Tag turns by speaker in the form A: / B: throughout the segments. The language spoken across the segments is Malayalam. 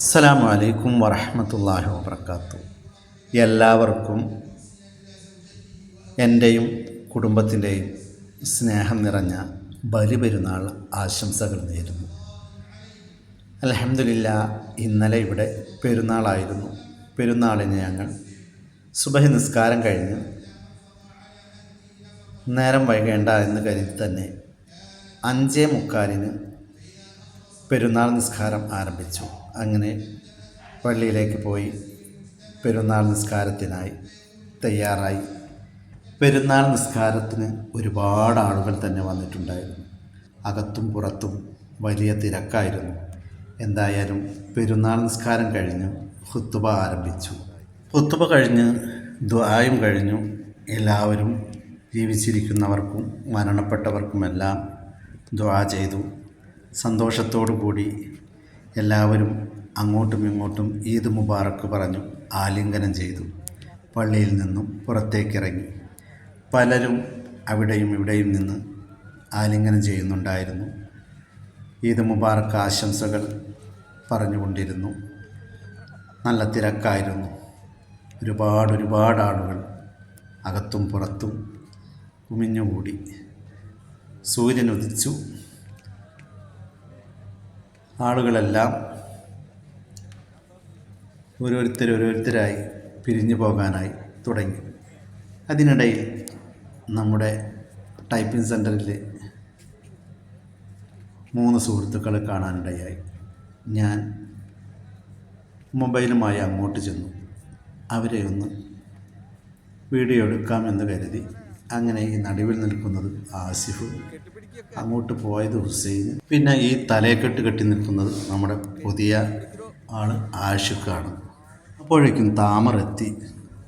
A: അസ്സലാമു അലൈക്കും വറഹമത്തല്ലാഹി വബർക്കാത്തു എല്ലാവർക്കും എന്റെയും കുടുംബത്തിന്റെയും സ്നേഹം നിറഞ്ഞ ബലിപെരുന്നാൾ ആശംസകൾ നേരുന്നു. അലഹമില്ല ഇന്നലെ ഇവിടെ പെരുന്നാളായിരുന്നു. പെരുന്നാളിന് ഞങ്ങൾ സുബഹി നിസ്കാരം കഴിഞ്ഞ് നേരം വൈകേണ്ട എന്ന് കരുതി തന്നെ അഞ്ചേ മുക്കാലിന് പെരുന്നാൾ നിസ്കാരം ആരംഭിച്ചു. അങ്ങനെ പള്ളിയിലേക്ക് പോയി പെരുന്നാൾ നിസ്കാരത്തിനായി തയ്യാറായി. പെരുന്നാൾ നിസ്കാരത്തിന് ഒരുപാട് ആളുകൾ തന്നെ വന്നിട്ടുണ്ടായിരുന്നു. അകത്തും പുറത്തും വലിയ തിരക്കായിരുന്നു. എന്തായാലും പെരുന്നാൾ നിസ്കാരം കഴിഞ്ഞ് ഹുത്തുബ ആരംഭിച്ചു. ഹുത്തുബ കഴിഞ്ഞ് ദ്വായും കഴിഞ്ഞു. എല്ലാവരും ജീവിച്ചിരിക്കുന്നവർക്കും മരണപ്പെട്ടവർക്കുമെല്ലാം ദ്വാ ചെയ്തു. സന്തോഷത്തോടു കൂടി എല്ലാവരും അങ്ങോട്ടും ഇങ്ങോട്ടും ഈദ് മുബാറക്ക് പറഞ്ഞു ആലിംഗനം ചെയ്തു. പള്ളിയിൽ നിന്നും പുറത്തേക്കിറങ്ങി. പലരും അവിടെയും ഇവിടെയും നിന്ന് ആലിംഗനം ചെയ്യുന്നുണ്ടായിരുന്നു. ഈദ് മുബാറക്ക് ആശംസകൾ പറഞ്ഞുകൊണ്ടിരുന്നു. നല്ല തിരക്കായിരുന്നു. ഒരുപാട് ഒരുപാട് ആളുകൾ അകത്തും പുറത്തും കുമിഞ്ഞുകൂടി. സൂര്യൻ ഉദിച്ചു. ആളുകളെല്ലാം ഓരോരുത്തർ ഓരോരുത്തരായി പിരിഞ്ഞു പോകാനായി തുടങ്ങി. അതിനിടയിൽ നമ്മുടെ ടൈപ്പിംഗ് സെന്ററിൽ മൂന്ന് സുഹൃത്തുക്കളെ കാണാനിടയായി. ഞാൻ മൊബൈലുമായി അങ്ങോട്ട് ചെന്നു. അവരെ ഒന്ന് വീഡിയോ എടുക്കാമെന്ന് കരുതി. അങ്ങനെ ഈ നടുവിൽ നിൽക്കുന്നത് ആസിഫ് അങ്ങോട്ട് പോയത് ഹുസൈൻ പിന്നെ ഈ തലയെക്കെട്ട് കെട്ടി നിൽക്കുന്നത് നമ്മുടെ പുതിയ ആൾ ആഷിഖാണ്. അപ്പോഴേക്കും താമർ എത്തി.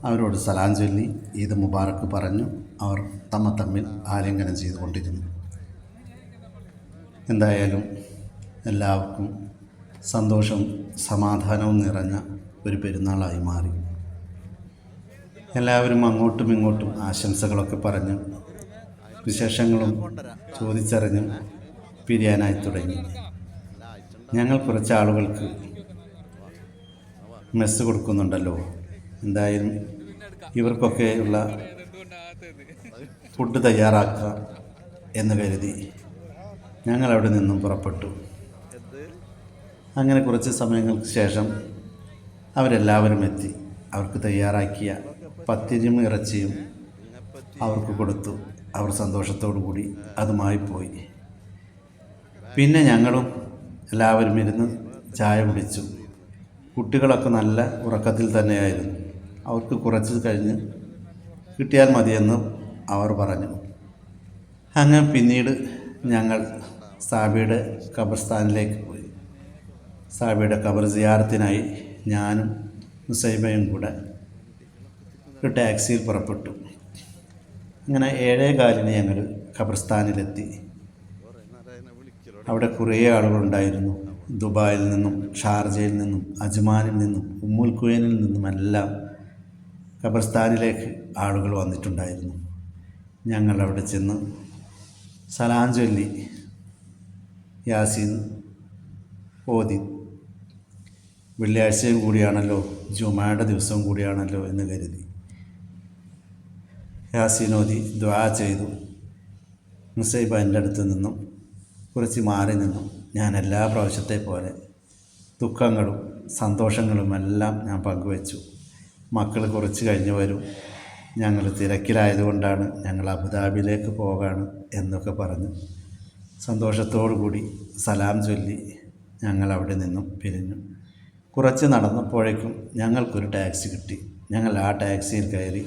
A: അവരോട് സലാം ചൊല്ലി ഈദ് മുബാറക്ക് പറഞ്ഞു. അവർ തമ്മ തമ്മിൽ ആലിംഗനം ചെയ്തുകൊണ്ടിരുന്നു. എന്തായാലും എല്ലാവർക്കും സന്തോഷവും സമാധാനവും നിറഞ്ഞ ഒരു പെരുന്നാളായി മാറി. എല്ലാവരും അങ്ങോട്ടും ഇങ്ങോട്ടും ആശംസകളൊക്കെ പറഞ്ഞ് വിശേഷങ്ങളും ചോദിച്ചറിഞ്ഞ് പിരിയാനായി തുടങ്ങി. ഞങ്ങൾ കുറച്ച് ആളുകൾക്ക് മെസ്സ് കൊടുക്കുന്നുണ്ടല്ലോ. എന്തായാലും ഇവർക്കൊക്കെ ഉള്ള ഫുഡ് തയ്യാറാക്കുക എന്ന് കരുതി ഞങ്ങൾ അവിടെ നിന്നും പുറപ്പെട്ടു. അങ്ങനെ കുറച്ച് സമയങ്ങൾക്ക് ശേഷം അവരെല്ലാവരും എത്തി. അവർക്ക് തയ്യാറാക്കിയ പത്തിരിയും ഇറച്ചിയും അവർക്ക് കൊടുത്തു. അവർ സന്തോഷത്തോടു കൂടി അതുമായി പോയി. പിന്നെ ഞങ്ങളും എല്ലാവരും ഇരുന്ന് ചായ കുടിച്ചു. കുട്ടികളൊക്കെ നല്ല ഉറക്കത്തിൽ തന്നെയായിരുന്നു. അവർക്ക് കുറച്ച് കഴിഞ്ഞ് കിട്ടിയാൽ മതിയെന്ന് അവർ പറഞ്ഞു. അങ്ങനെ പിന്നീട് ഞങ്ങൾ സാബിയുടെ ഖബർസ്ഥാനിലേക്ക് പോയി. സാബിയുടെ ഖബർ സിയാറത്തിനായി ഞാനും മുസൈബയും കൂടെ ഒരു ടാക്സിയിൽ പുറപ്പെട്ടു. അങ്ങനെ ഏഴേ കാലിന് ഞങ്ങൾ ഖബർസ്ഥാനിലെത്തി. അവിടെ കുറേ ആളുകളുണ്ടായിരുന്നു. ദുബായിൽ നിന്നും ഷാർജയിൽ നിന്നും അജ്മാനിൽ നിന്നും ഉമ്മുൽ കുയനിൽ നിന്നുമെല്ലാം ഖബർസ്ഥാനിലേക്ക് ആളുകൾ വന്നിട്ടുണ്ടായിരുന്നു. ഞങ്ങൾ അവിടെ ചെന്ന് സലാം ചൊല്ലി യാസീൻ ഓതി വെള്ളിയാഴ്ചയും കൂടിയാണല്ലോ ജുമായുടെ ദിവസവും കൂടിയാണല്ലോ എന്ന് കരുതി. യാസീനോദി ദ്വാ ചെയ്തു. മുസൈബ എന്റെ അടുത്ത് നിന്നും കുറച്ച് മാറി നിന്നു. ഞാൻ എല്ലാ പ്രാവശ്യത്തെ പോലെ ദുഃഖങ്ങളും സന്തോഷങ്ങളും എല്ലാം ഞാൻ പങ്കുവച്ചു. മക്കൾ കുറച്ച് കഴിഞ്ഞ് വരും. ഞങ്ങൾ തിരക്കിലായതുകൊണ്ടാണ് ഞങ്ങൾ അബുദാബിയിലേക്ക് പോകാണ് എന്നൊക്കെ പറഞ്ഞ്. സന്തോഷത്തോടു കൂടി സലാം ചൊല്ലി ഞങ്ങൾ അവിടെ നിന്നും പിരിഞ്ഞു. കുറച്ച് നടന്നപ്പോഴേക്കും ഞങ്ങൾക്കൊരു ടാക്സി കിട്ടി. ഞങ്ങൾ ആ ടാക്സിയിൽ കയറി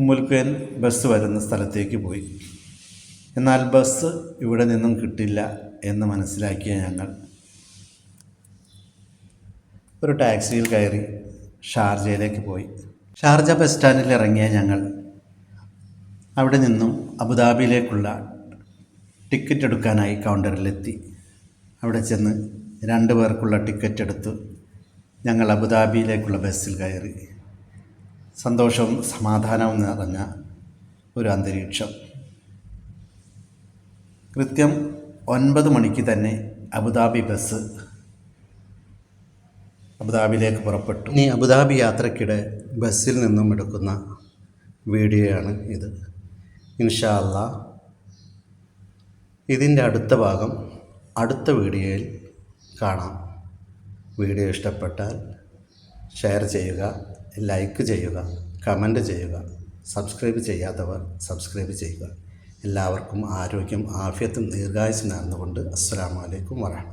A: ഉമ്മുൽക്കൻ ബസ് വരുന്ന സ്ഥലത്തേക്ക് പോയി. എന്നാൽ ബസ് ഇവിടെ നിന്നും കിട്ടില്ല എന്ന് മനസ്സിലാക്കിയ ഞങ്ങൾ ഒരു ടാക്സിയിൽ കയറി ഷാർജയിലേക്ക് പോയി. ഷാർജ ബസ് സ്റ്റാൻഡിൽ ഇറങ്ങിയ ഞങ്ങൾ അവിടെ നിന്നും അബുദാബിയിലേക്കുള്ള ടിക്കറ്റ് എടുക്കാനായി കൗണ്ടറിലെത്തി അവിടെ ചെന്ന് രണ്ട് പേർക്കുള്ള ടിക്കറ്റ് എടുത്ത് ഞങ്ങൾ അബുദാബിയിലേക്കുള്ള ബസ്സിൽ കയറി. സന്തോഷവും സമാധാനവും നിറഞ്ഞ ഒരു അന്തരീക്ഷം. കൃത്യം ഒൻപത് മണിക്ക് തന്നെ അബുദാബി ബസ് അബുദാബിയിലേക്ക് പുറപ്പെട്ടു. ഇനി അബുദാബി യാത്രക്കിടെ ബസ്സിൽ നിന്നും എടുക്കുന്ന വീഡിയോയാണ് ഇത്. ഇൻഷാല്ല ഇതിന്റെ അടുത്ത ഭാഗം അടുത്ത വീഡിയോയിൽ കാണാം. വീഡിയോ ഇഷ്ടപ്പെട്ടാൽ ഷെയർ ചെയ്യുക ലൈക്ക് ചെയ്യുക കമന്റ് ചെയ്യുക സബ്സ്ക്രൈബ് ചെയ്യാത്തവർ സബ്സ്ക്രൈബ് ചെയ്യുക. എല്ലാവർക്കും ആരോഗ്യം ആഫ്യത്തും ദീർഘായുസ് നേർന്നുകൊണ്ട് അസ്സാം വലൈക്കും വരഹം